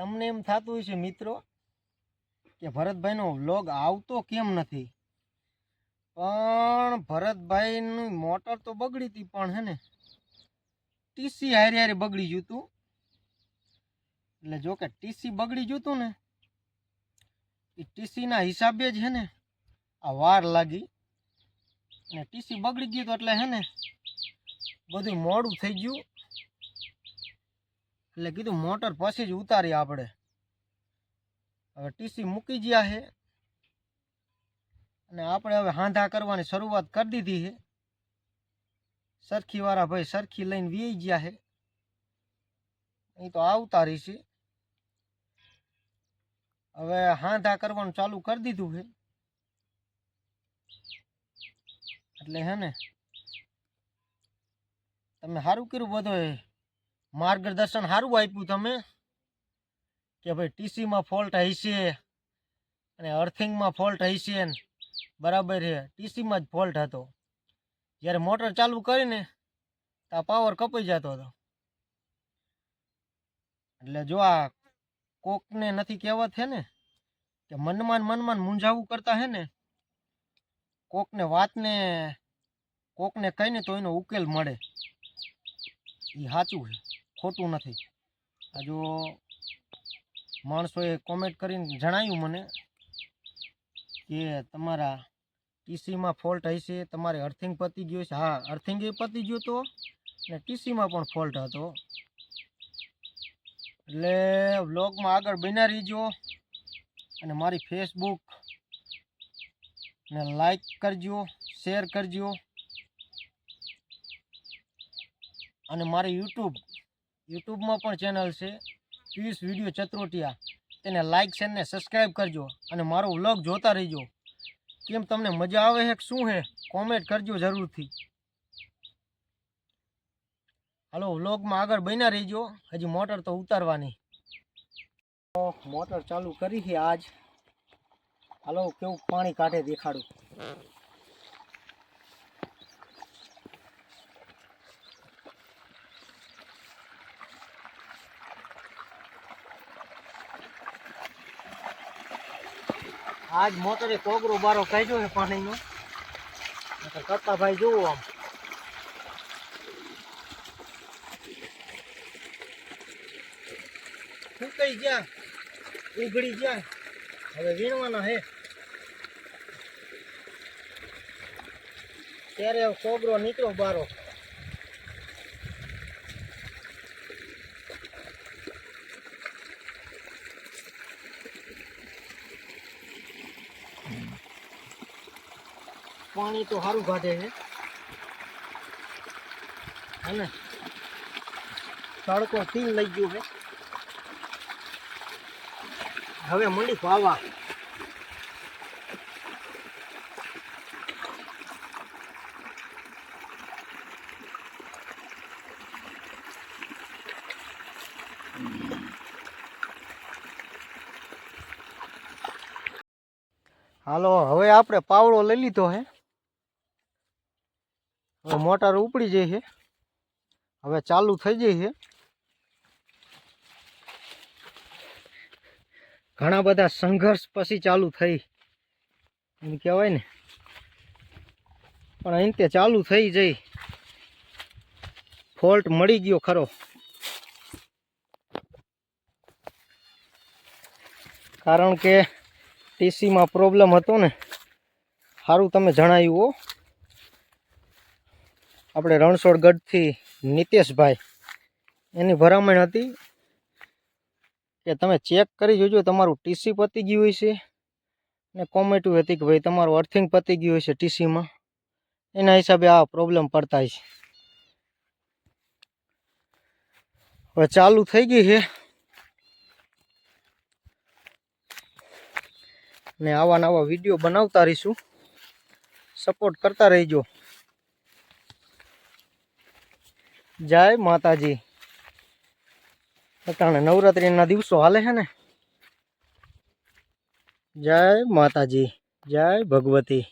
તમને એમ થતું હશે મિત્રો કે ભરતભાઈનો વ્લોગ આવતો કેમ નથી? પણ ભરતભાઈની મોટર તો બગડી હતી પણ હે ને, ટીસી હારે હારે બગડી ગયું હતું. એટલે જો કે ટીસી બગડી ગયું હતું ને, એ ટીસીના હિસાબે જ હે ને, આ વાર લાગી. અને ટીસી બગડી ગયું હતું એટલે હે ને, બધું મોડું થઈ ગયું. એટલે કીધું મોટર પછી જ ઉતારી આપણે. હવે ટીસી મૂકી ગયા છે. અને આપણે હવે હાંધા કરવાની શરૂઆત કરી દીધી છે. સરખી વાળા ભાઈ સરખી લઈને વી ગયા છે. એ તો આવતા છે. હવે હાંધા કરવાનું ચાલુ કરી દીધું છે. એટલે હે ને, તમે સારું કર્યું બધું માર્ગદર્શન સારું આપ્યું તમે? કે ભાઈ ટીસીમાં ફોલ્ટ હશે અને અર્થિંગમાં ફોલ્ટ હશે બરાબર છે. ટીસીમાં જ ફોલ્ટ હતો. જ્યારે મોટર ચાલુ કરીને તો પાવર કપાઈ જતો હતો. એટલે જો આ કોકને નથી કહેવત છે ને કે મનમાં મનમાં મૂંઝાવું કરતા હે ને કોકને વાતને કોકને કહીને તો એનો ઉકેલ મળે. એ સાચું છે. ખોટું નથી. આ માણસોએ કોમેન્ટ કરીને જણાવ્યું મને કે તમારા ટીસીમાં ફોલ્ટ હશે, તમારે અર્થિંગ પતી ગયું છે હા અર્થિંગ એ પતી ગયો તો ને ટીસીમાં પણ ફોલ્ટ હતો. એટલે વ્લોગમાં આગળ બન્યા રહીજો અને મારી ફેસબુક ને લાઈક કરજો શેર કરજો અને મારી યુટ્યુબ યુટ્યુબમાં પણ ચેનલ છે. પિયુષ વીડિયો ચત્રોટિયા. તેને લાઇક છે ને સબસ્ક્રાઈબ કરજો અને મારો વ્લોગ જોતા રહેજો. કેમ તમને મજા આવે છે શું છે? કોમેન્ટ કરજો જરૂરથી. હાલો વ્લોગમાં આગળ બન્યા રહીજો. હજી મોટર તો ઉતારવાની. મોટર ચાલુ કરી છે આજ. હાલો, કેવું પાણી કાઢે દેખાડું. આજ મોટરે કોગરો બારો કાઢ્યો છે પાણીનો. કરતા ભાઈ જોવો આમ. ફૂંકાઈ ગયા, ઉઘડી ગયા. હવે વીણવાના હે. ત્યારે કોગરો નીકળો બારો. પાણી તો સારું કાઢે છે. અને તડકો તીન લઈ ગયું છે. હવે મંડી વાવા. હાલો, હવે આપણે પાવડો લઈ લીધો હે હવે મોટર ઉપડી જઈ છે. હવે ચાલુ થઈ જઈ છે. ઘણા બધા સંઘર્ષ પછી ચાલુ થઈ. એમ કહેવાય ને. પણ અંતે ચાલુ થઈ જઈ ફોલ્ટ મળી ગયો ખરો. કારણ કે ટીસીમાં પ્રોબ્લેમ હતો ને. સારું તમે જણાવ્યું હો. આપણે રણછોડગઢથી નિતેશભાઈ. એની ભલામણ હતી કે તમે ચેક કરી જોજો, તમારું ટીસી પતી ગયું હોય છે. ને કોમેન્ટું હતી કે ભાઈ તમારું અર્થિંગ પતી ગયું હોય છે ટીસીમાં એના હિસાબે આ પ્રોબ્લેમ પડતા છે હવે ચાલુ થઈ ગઈ છે. ને આવા નવા વીડિયો બનાવતા રહીશું. સપોર્ટ કરતા રહેજો. જય માતાજી. અટાણે નવરાત્રિના દિવસો હાલે છે ને? જય માતાજી જય ભગવતી.